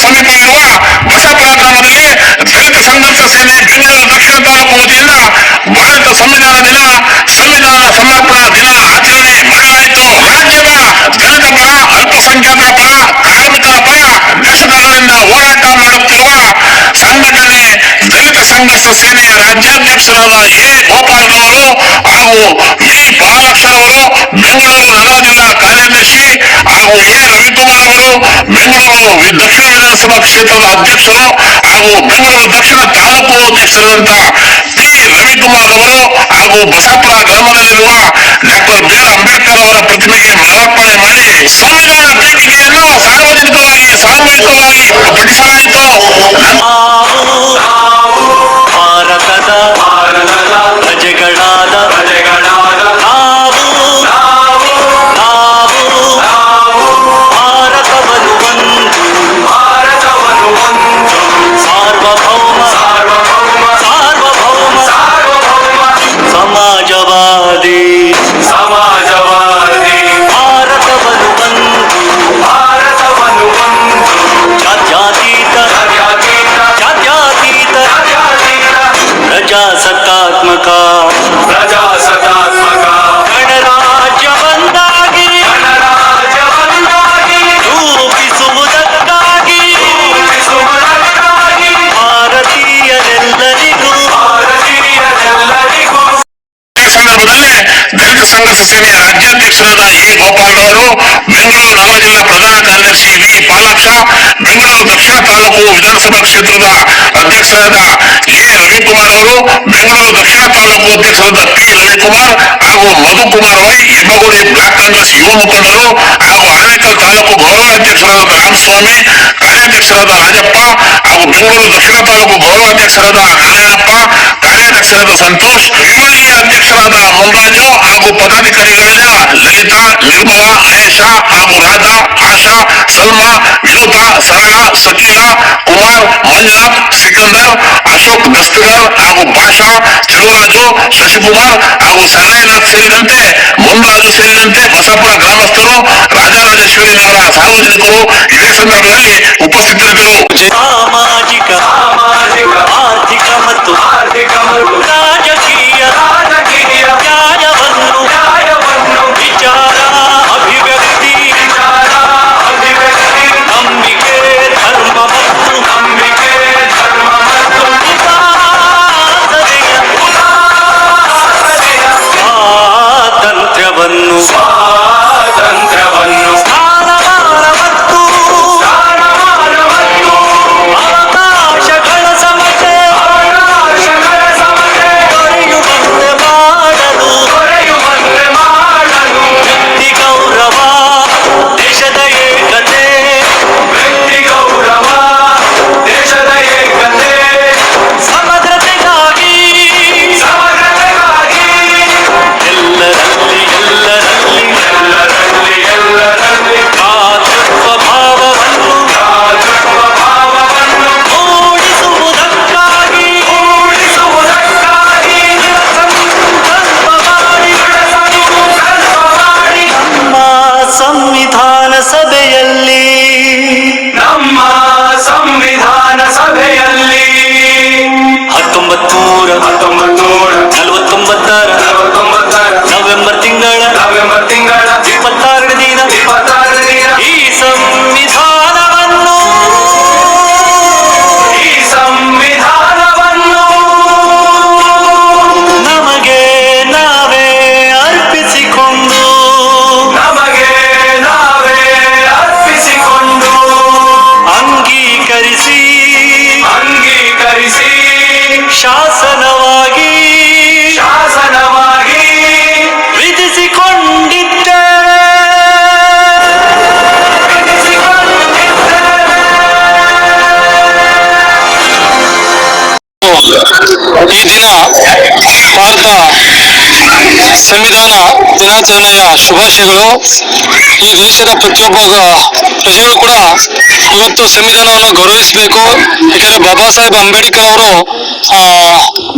ಬಸವಡ ಸಮೀಪ ಇರುವ ಬಸಪುರ ಗ್ರಾಮದಲ್ಲಿ ದಲಿತ ಸಂಘರ್ಷ ಸೇನೆ ಬೆಂಗಳೂರು ದಕ್ಷಿಣ ತಾಲೂಕು ವತಿಯಿಂದ ಭಾರತ ಸಂವಿಧಾನ ದಿನ ಸಂವಿಧಾನ ಸಮರ್ಪಣಾ ದಿನ ಆಚರಣೆ ಮಾಡಲಾಯಿತು ರಾಜ್ಯದ ದಲಿತ ಪರ ಅಲ್ಪಸಂಖ್ಯಾತರ ಪರ ಕಾರ್ಮಿಕರ ಪರ ದಶಕಗಳಿಂದ ಹೋರಾಟ ಮಾಡುತ್ತಿರುವ ಸಂಘಟನೆ ದಲಿತ ಸಂಘರ್ಷ ಸೇನೆಯ ರಾಜ್ಯಾಧ್ಯಕ್ಷರಾದ ಎ ಗೋಪಾಲರವರು ಹಾಗೂ ವಿ ಬಾಲಕೃಷ್ಣರವರು ಬೆಂಗಳೂರು ನಗರ ಜಿಲ್ಲಾ ಕಾರ್ಯದರ್ಶಿ ಹಾಗೂ ಎ ರವಿಕುಮಾರ್ ಅವರು ಬೆಂಗಳೂರು ವಿ- ದಕ್ಷಿಣ ವಿಧಾನಸಭಾ ಕ್ಷೇತ್ರದ ಅಧ್ಯಕ್ಷರು ಹಾಗೂ ಬೆಂಗಳೂರು ದಕ್ಷಿಣ ತಾಲೂಕು ಅಧ್ಯಕ್ಷರಾದಂತಹ ಟಿ ರವಿಕುಮಾರ್ ಅವರು ಹಾಗೂ ಬಸಾಪುರ ಗ್ರಾಮದಲ್ಲಿರುವ ಡಾಕ್ಟರ್ ಬಿ ಆರ್ ಅಂಬೇಡ್ಕರ್ ಅವರ ಪ್ರತಿಮೆಗೆ ಮಾಲಾರ್ಪಣೆ ಮಾಡಿ ಸಂವಿಧಾನ ಪೀಠಿಕೆಯನ್ನು ಸಾರ್ವಜನಿಕವಾಗಿ ಸಾಮೂಹಿಕವಾಗಿ ಪಠಿಸಲಾಯಿತು ದಲಿತ ಸಂಘರ್ಷ ಸೇನೆಯ ರಾಜ್ಯಾಧ್ಯಕ್ಷರಾದ ಎ ಗೋಪಾಲರವರು ಬೆಂಗಳೂರು ನಗರ ಜಿಲ್ಲಾ ಪ್ರಧಾನ ಕಾರ್ಯದರ್ಶಿ ವಿ ಪಾಲಾಕ್ಷ ಬೆಂಗಳೂರು ದಕ್ಷಿಣ ತಾಲೂಕು ವಿಧಾನಸಭಾ ಕ್ಷೇತ್ರದ ಅಧ್ಯಕ್ಷರಾದ ಎ ರವಿಕುಮಾರ್ ಅವರು ಬೆಂಗಳೂರು ದಕ್ಷಿಣ ತಾಲೂಕು ಅಧ್ಯಕ್ಷರಾದ ಪಿ ರವಿಕುಮಾರ್ ಹಾಗೂ ಮಧುಕುಮಾರ್ ವೈ ಹೆಬ್ಬಗೋಡಿ ಬ್ಲಾಕ್ ಕಾಂಗ್ರೆಸ್ ಯುವ ಮುಖಂಡರು ಹಾಗೂ ಆನೇಕಲ್ ತಾಲೂಕು ಗೌರವಾಧ್ಯಕ್ಷರಾದ ರಾಮಸ್ವಾಮಿ ಕಾರ್ಯಾಧ್ಯಕ್ಷರಾದ ರಾಜಪ್ಪ ಹಾಗೂ ಬೆಂಗಳೂರು ದಕ್ಷಿಣ ತಾಲೂಕು ಗೌರವಾಧ್ಯಕ್ಷರಾದ ನಾರಾಯಣಪ್ಪ ಕಾರ್ಯಾಧ್ಯಕ್ಷರಾದ ಸಂತೋಷ್ ವಿಭಾಗೀಯ ಅಧ್ಯಕ್ಷರಾದ ಮುನ್ರಾಜು ಹಾಗೂ ಪದಾಧಿಕಾರಿಗಳಾದ ಲಲಿತಾ ನಿರ್ಮಲಾ ಆಯೇಷಾ ಹಾಗೂ ರಾಧಾ ಆಶಾ ಸಲ್ಮಾ ವಿನುತಾ ಸರಳ ಸಕೀಲಾ ಕುಮಾರ್ ಮಂಜುನಾಥ್ ಸಿಕಂದರ್ ಅಶೋಕ್ ದಸ್ತಗರ್ ಹಾಗೂ ಭಾಷಾ ಚೆಲುವರಾಜು ಶಶಿಕುಮಾರ್ ಹಾಗೂ ಸನ್ನಯ್ಯನಾಥ್ ಸೇರಿದಂತೆ ಮುನ್ರಾಜು ಸೇರಿದಂತೆ ಬಸಪುರ ಗ್ರಾಮಸ್ಥರು ರಾಜರಾಜೇಶ್ವರಿ ನಗರ ಸಾರ್ವಜನಿಕರು ಇದೇ ಸಂದರ್ಭದಲ್ಲಿ ಉಪಸ್ಥಿತರಿದ್ದರು ಈ ದಿನ ಭಾರತ ಸಂವಿಧಾನ ದಿನಾಚರಣೆಯ ಶುಭಾಶಯಗಳು ಈ ದೇಶದ ಪ್ರತಿಯೊಬ್ಬ ಗ- ಪ್ರಜೆಗಳು ಕೂಡ ಇವತ್ತು ಸಂವಿಧಾನವನ್ನು ಗೌರವಿಸಬೇಕು ಯಾಕಂದ್ರೆ ಬಾಬಾ ಸಾಹೇಬ್ ಅಂಬೇಡ್ಕರ್ ಅವರು ಆ,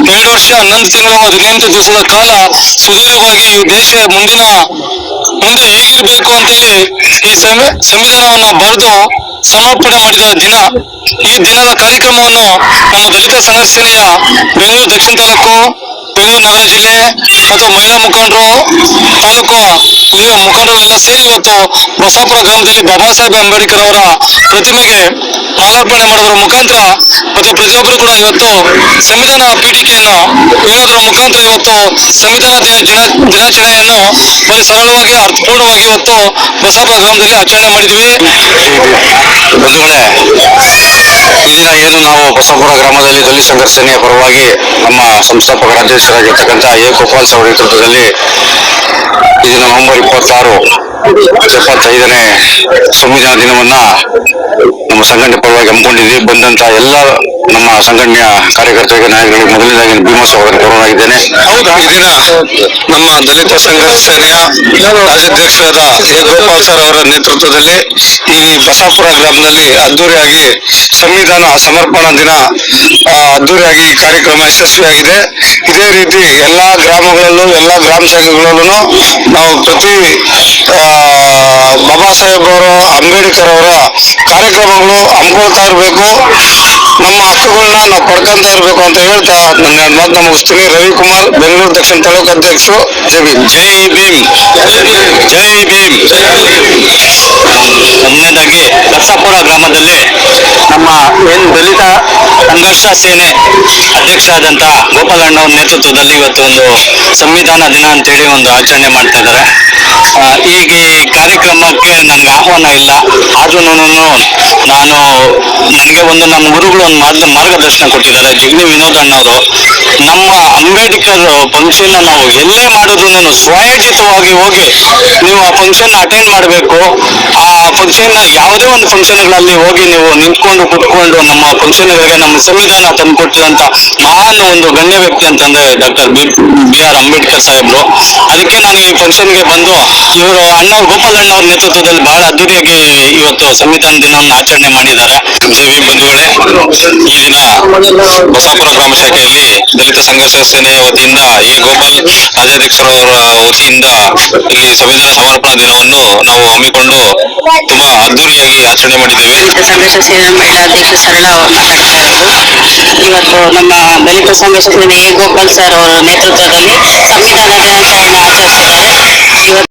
ಎರಡು ವರ್ಷ ಹನ್ನೊಂದು ತಿಂಗಳು ಹದಿನೆಂಟು ದಿವಸದ ಕಾಲ ಸುದೀರ್ಘವಾಗಿ ಈ ದೇಶ ಮುಂದಿನ ಮುಂದೆ ಹೇಗಿರ್ಬೇಕು ಅಂತೇಳಿ ಈ ಸಂವಿ- ಸಂವಿಧಾನವನ್ನ ಬರೆದು ಸಮರ್ಪಣೆ ಮಾಡಿದ ದಿನ, ಈ ದಿನದ ಕಾರ್ಯಕ್ರಮವನ್ನು ನಮ್ಮ ದಲಿತ ಸಂಘರ್ಷ ಸೇನೆಯ ಬೆಂಗಳೂರು ದಕ್ಷಿಣ ತಾಲೂಕು, ಬೆಂಗಳೂರು ನಗರ ಜಿಲ್ಲೆ ಮತ್ತು ಮಹಿಳಾ ಮುಖಂಡರು ತಾಲೂಕು ಈ ಮುಖಂಡರು ಎಲ್ಲ ಸೇರಿ ಇವತ್ತು ಬಸಾಪುರ ಗ್ರಾಮದಲ್ಲಿ ಬಾಬಾ ಸಾಹೇಬ್ ಅಂಬೇಡ್ಕರ್ ಅವರ ಪ್ರತಿಮೆಗೆ ಮಾಲಾರ್ಪಣೆ ಮಾಡೋದ್ರ ಮುಖಾಂತರ ಮತ್ತು ಪ್ರತಿಯೊಬ್ಬರು ಕೂಡ ಇವತ್ತು ಸಂವಿಧಾನ ಪೀಠಿಕೆಯನ್ನು ಹೇಳೋದ್ರ ಮುಖಾಂತರ ಇವತ್ತು ಸಂವಿಧಾನ ದಿನ ದಿನ ದಿನಾಚರಣೆಯನ್ನು ಬರೀ ಸರಳವಾಗಿ, ಅರ್ಥಪೂರ್ಣವಾಗಿ ಇವತ್ತು ಬಸಾಪುರ ಗ್ರಾಮದಲ್ಲಿ ಆಚರಣೆ ಮಾಡಿದ್ವಿ. ಬಂಧುಗಳೇ ಈ ಏನು ನಾವು ಬಸವಪುರ ಗ್ರಾಮದಲ್ಲಿ ದಲಿತ ಸಂಘರ್ಷ ಸೇನೆಯ ಪರವಾಗಿ ನಮ್ಮ ಸಂಸ್ಥಾಪಕರ ಅಧ್ಯಕ್ಷರಾಗಿರ್ತಕ್ಕಂಥ ಎ. ಗೋಪಾಲ್ ಅವರ ನೇತೃತ್ವದಲ್ಲಿ ದಿನ ನವೆಂಬರ್ ಇಪ್ಪತ್ತಾರು ಎಪ್ಪತ್ತೈದನೇ ಸಂವಿಧಾನ ದಿನವನ್ನ ನಮ್ಮ ಸಂಘಟನೆ ಪರವಾಗಿ ಹಮ್ಮಿಕೊಂಡಿದ್ವಿ ಬಂದಂತ ಎಲ್ಲ ನಮ್ಮ ಸಂಘಟನೆಯ ಕಾರ್ಯಕರ್ತರಿಗೆ, ನಾಯಕರಿಗೆ ಮೊದಲನೇದಾಗಿ ಭೀಮಾ ಅವರನ್ನು ಗೌರವನಾಗಿದ್ದೇನೆ ಈ ದಿನ ನಮ್ಮ ದಲಿತ ಸಂಘರ್ಷ ಸೇನೆಯ ರಾಜ್ಯಾಧ್ಯಕ್ಷರಾದ ಎ ಗೋಪಾಲ್ ಸರ್ ಅವರ ನೇತೃತ್ವದಲ್ಲಿ ಈ ಬಸಾಪುರ ಗ್ರಾಮದಲ್ಲಿ ಅದ್ದೂರಿಯಾಗಿ ಸಂವಿಧಾನ ಸಮರ್ಪಣಾ ದಿನ ಅದ್ದೂರಿಯಾಗಿ ಈ ಕಾರ್ಯಕ್ರಮ ಯಶಸ್ವಿಯಾಗಿದೆ. ಇದೇ ರೀತಿ ಎಲ್ಲಾ ಗ್ರಾಮಗಳಲ್ಲೂ, ಎಲ್ಲಾ ಗ್ರಾಮ ಸಂಘಗಳಲ್ಲೂ ನಾವು ಪ್ರತಿ ಬಾಬಾ ಸಾಹೇಬ್ ಅವರು, ಅಂಬೇಡ್ಕರ್ ಅವರ ಕಾರ್ಯಕ್ರಮಗಳು ಹಮ್ಮಿಕೊಳ್ತಾ ಇರಬೇಕು ನಮ್ಮ ಹಕ್ಕುಗಳನ್ನ ನಾವು ಪಡ್ಕೊಂತ ಇರಬೇಕು ಅಂತ ಹೇಳ್ತಾ ನನ್ನ ಮಾತು ಮುಗಿಸ್ತೀನಿ. ರವಿಕುಮಾರ್, ಬೆಂಗಳೂರು ದಕ್ಷಿಣ ತಾಲೂಕು ಅಧ್ಯಕ್ಷರು. ಜೈ ಭೀಮ್. ಜೈ ಭೀಮ್. ಜೈ ಭೀಮ್. ಮೊದಲನೇದಾಗಿ ಲಕ್ಷಪುರ ಗ್ರಾಮದಲ್ಲಿ ನಮ್ಮ ಏನು ದಲಿತ ಸಂಘರ್ಷ ಸೇನೆ ಅಧ್ಯಕ್ಷ ಆದಂತ ಗೋಪಾಲಣ್ಣ ಅವ್ರ ನೇತೃತ್ವದಲ್ಲಿ ಇವತ್ತು ಒಂದು ಸಂವಿಧಾನ ದಿನ ಅಂತೇಳಿ ಒಂದು ಆಚರಣೆ ಮಾಡ್ತಾ ಇದ್ದಾರೆ. ಈಗ ಈ ಕಾರ್ಯಕ್ರಮಕ್ಕೆ ನನ್ಗೆ ಆಹ್ವಾನ ಇಲ್ಲ. ಆದ್ರೂ ನಾನು ನನಗೆ ಒಂದು ನಮ್ಮ ಗುರುಗಳು ಒಂದು ಮಾರ್ಗ ಮಾರ್ಗದರ್ಶನ ಕೊಟ್ಟಿದ್ದಾರೆ. ಜಿಗ್ನಿ ವಿನೋದ್ ಅಣ್ಣವರು, ನಮ್ಮ ಅಂಬೇಡ್ಕರ್ ಫಂಕ್ಷನ್ ನಾವು ಎಲ್ಲೇ ಮಾಡಿದ್ರು ಸ್ವಯೋಜಿತವಾಗಿ ಹೋಗಿ ನೀವು ಆ ಫಂಕ್ಷನ್ ಅಟೆಂಡ್ ಮಾಡಬೇಕು. ಆ ಫಂಕ್ಷನ್ ಯಾವುದೇ ಒಂದು ಫಂಕ್ಷನ್ಗಳಲ್ಲಿ ಹೋಗಿ ನೀವು ನಿಂತ್ಕೊಂಡು ಕುತ್ಕೊಂಡು ನಮ್ಮ ಫಂಕ್ಷನ್ಗಳಿಗೆ ನಮ್ಮ ಸಂವಿಧಾನ ತಂದುಕೊಟ್ಟಿದಂತ ಮಹಾನ್ ಒಂದು ಗಣ್ಯ ವ್ಯಕ್ತಿ ಅಂತಂದ್ರೆ doctor B B R Ambedkar ಸಾಹೇಬ್ರು. ಅದಕ್ಕೆ ನಾನು ಈ ಫಂಕ್ಷನ್ಗೆ ಬಂದು ಇವರು ಅಣ್ಣವ್ರು ಗೋಪಾಲ್ ಅಣ್ಣವ್ರ ನೇತೃತ್ವದಲ್ಲಿ ಬಹಳ ಅದ್ದೂರಿಯಾಗಿ ಇವತ್ತು ಸಂವಿಧಾನ ದಿನವನ್ನು ಆಚರಣೆ ಮಾಡಿದ್ದಾರೆ ದೇವಿ ಬಂಧುಗಳೇ ಈ ದಿನ ಬಸಾಪುರ ಗ್ರಾಮ ಶಾಖೆಯಲ್ಲಿ ದಲಿತ ಸಂಘರ್ಷ ಸೇನೆಯ ವತಿಯಿಂದ ಎ. ಗೋಪಾಲ್ ರಾಜ್ಯಾಧ್ಯಕ್ಷರವರ ವತಿಯಿಂದ ಇಲ್ಲಿ ಸಂವಿಧಾನ ಸಮರ್ಪಣಾ ದಿನವನ್ನು ನಾವು ಹಮ್ಮಿಕೊಂಡು ತುಂಬಾ ಅದ್ದೂರಿಯಾಗಿ ಆಚರಣೆ ಮಾಡಿದ್ದೇವೆ. ಸರಳ ಇವತ್ತು ನಮ್ಮ ದಲಿತ ಸಂಘರ್ಷ ಸೇನೆ ಎ. ಗೋಪಾಲ್ ಸರ್ ಅವರ ನೇತೃತ್ವದಲ್ಲಿ ಸಂವಿಧಾನ ದಿನಾಚರಣೆ ಆಚರಿಸಿದ್ದಾರೆ.